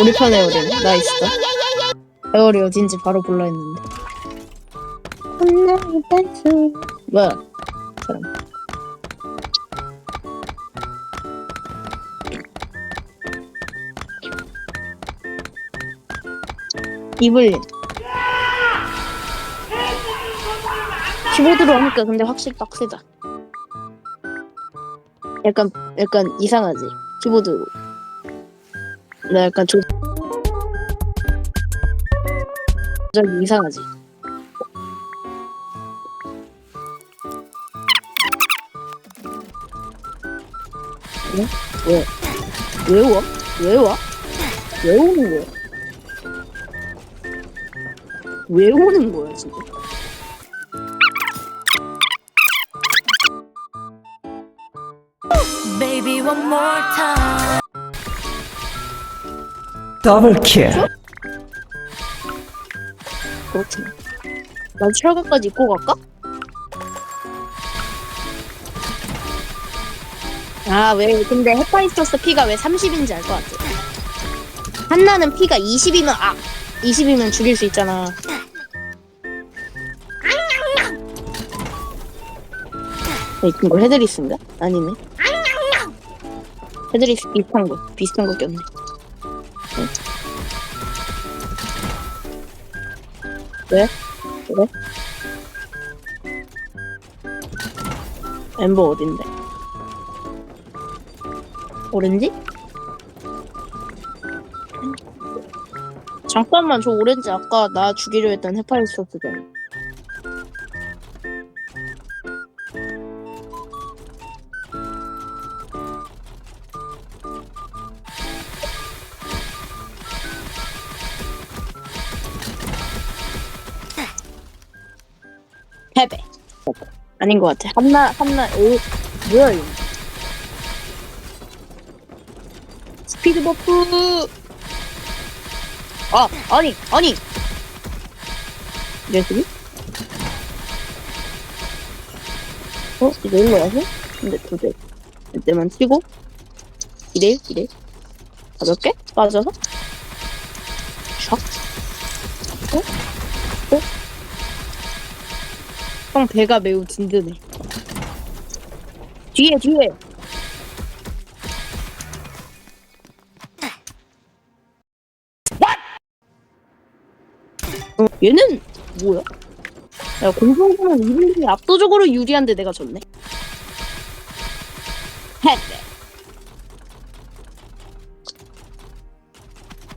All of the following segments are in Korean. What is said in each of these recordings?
우리 편에 우리 나이스다. 에어리 어딘지 바로 볼라 했는데. 뭐야? 사람. 이블린. 키보드로 하니까 근데 확실히 빡세다. 약간 약간 이상하지 키보드로. 나 약간 조 조작이 이상하지. 왜? 왜? 왜 와? 왜 와? 왜 오는 거야? 왜 오는 거야 진짜? One more time. 더블 킬 그렇구나. 난 철갑까지 입고 갈까? 아, 왜, 근데 헤파이스터스 피가 왜 30인지 알 것 같아. 한나는 피가 20이면, 아! 20이면 죽일 수 있잖아. 어, 이거 헤드리스인가? 아니네. 헤드리스 비슷한 거, 비슷한 거 꼈네. 응. 왜? 그래? 엠버 어딘데? 오렌지? 잠깐만 저 오렌지 아까 나 죽이려 했던 헤파리스토스잖아 아닌 것 같아. 한나 한나 오 뭐야 이거? 스피드 버프! 아 아니 아니! 녀석이 어 이거 일로 와서 근데 두대 이때만 치고? 이래? 이래? 가볍게? 빠져서? 샥 어? 어? 형 배가 매우 든든해 뒤에 뒤에 어, 얘는 뭐야? 야 공성구는 이분이 압도적으로 유리한데 내가 졌네. 헤드.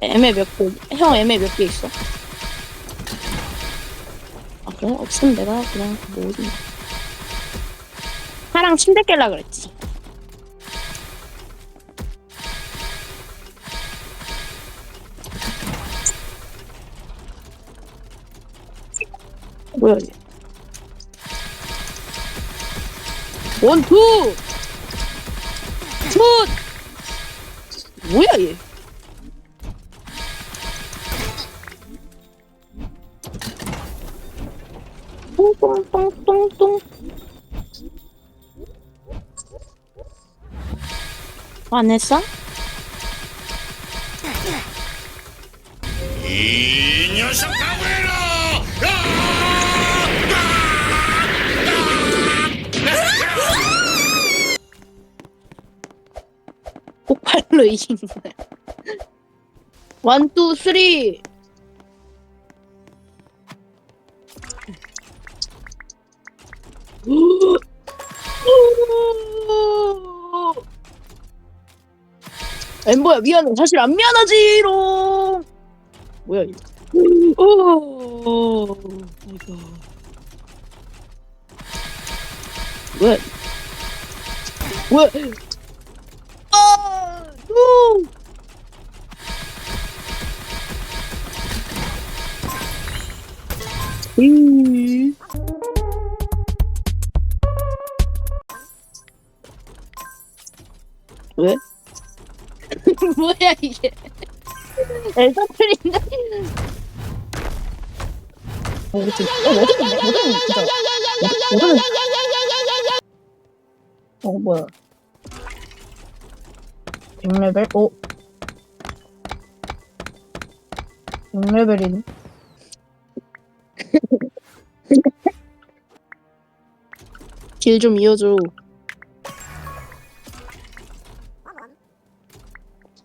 애매 몇 개? 형 애매 몇 개 있어? 아 그래? 없으면 내가 그냥 뭐지? 사랑 침대 깰라 그랬지. 뭐야 이게? 원투 슛 뭐야 얘? 똥똥똥똥똥. 안 했어? 이 녀석 가보라! 폭발로 이긴 거야. 1, 2, 3! 엠버야 미안해. 사실 안 미안하지롱! 뭐야 이거? 오! 아이고 뭐야? 뭐야? 아! 노! 음. 뭐야 이게? 엘사플인데? 뭐지? 어, 어디인데? 어디는 진짜. 어디는. 어, 뭐야. 100레벨? 어? 6레벨이네. 길 좀 이어줘.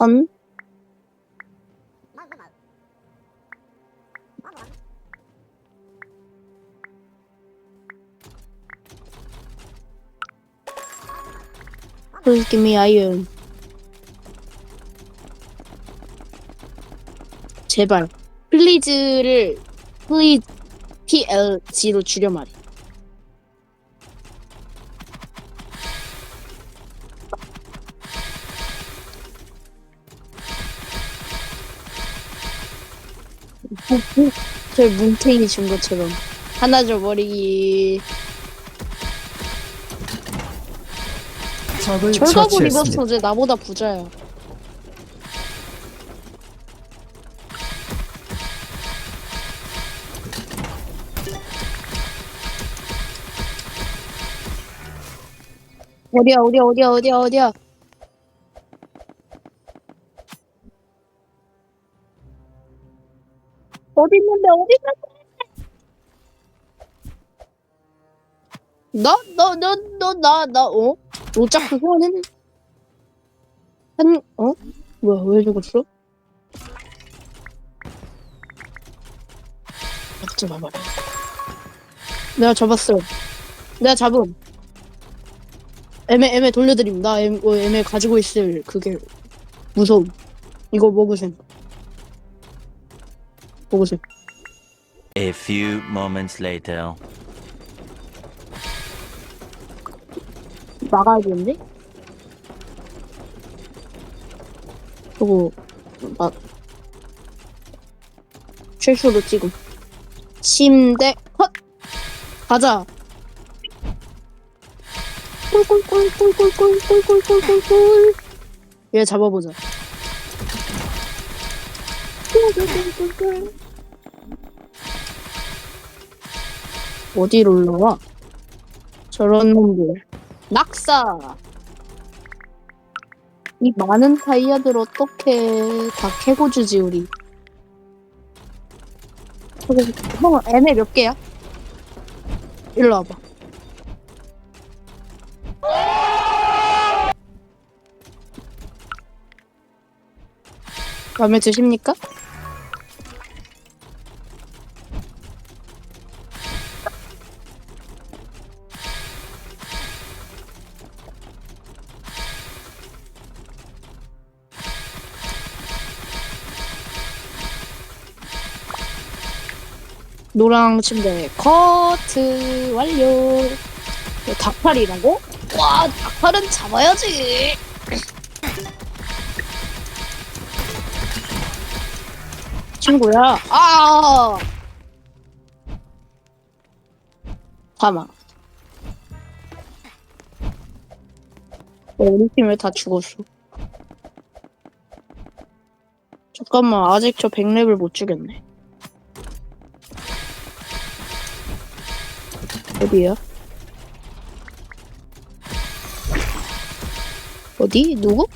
선? Please give me iron. 제발. 플리즈를 플리즈 PLG로 줄여 말해. 저 뭉탱이 준 것처럼 하나 줘버리기. 적을 철갑을 입었어 처치했습니다. 이제 나보다 부자야. 어디야 어디야 어디야 어디야 어디야 어디 있는데 어디 있는데? 너너너너나나 어? 로자크 후원했 한 어? 뭐야 왜 죽었어? 잡지 마봐 내가 잡았어. 내가 잡음. 애매 애매 돌려드림 나 애매, 어, 애매 가지고 있을 그게 무서움. 이거 먹으셈 먹으셈 A few moments later. 막아야겠는데? 그리고 막 실수로 지금 침대 컷 가자 꿀꿀꿀꿀꿀꿀꿀꿀꿀꿀꿀 얘 잡아보자 꿀꿀꿀꿀꿀. 어디로 올라와? 저런 놈들 낙사 이 많은 다이아들 어떻게 다 캐고 주지 우리 저기 형 애매 몇 개야? 일로 와봐 마음에 드십니까? 노랑 침대 커트 완료. 이거 닭팔이라고? 와 닭팔은 잡아야지. 친구야. 아! 가만 어, 우리 팀왜다 죽었어. 잠깐만 아직 저 100렙을 못 죽였네 어디야? 어디? 누구?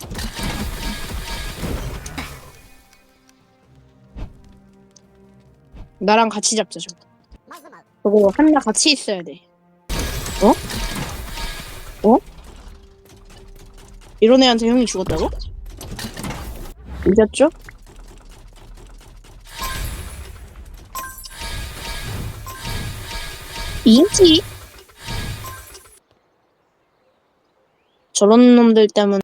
나랑 같이 잡자 좀. 저거 한나 같이 있어야 돼. 어? 어? 이런 애한테 형이 죽었다고? 잊었죠? 인지? 저런 놈들 때문에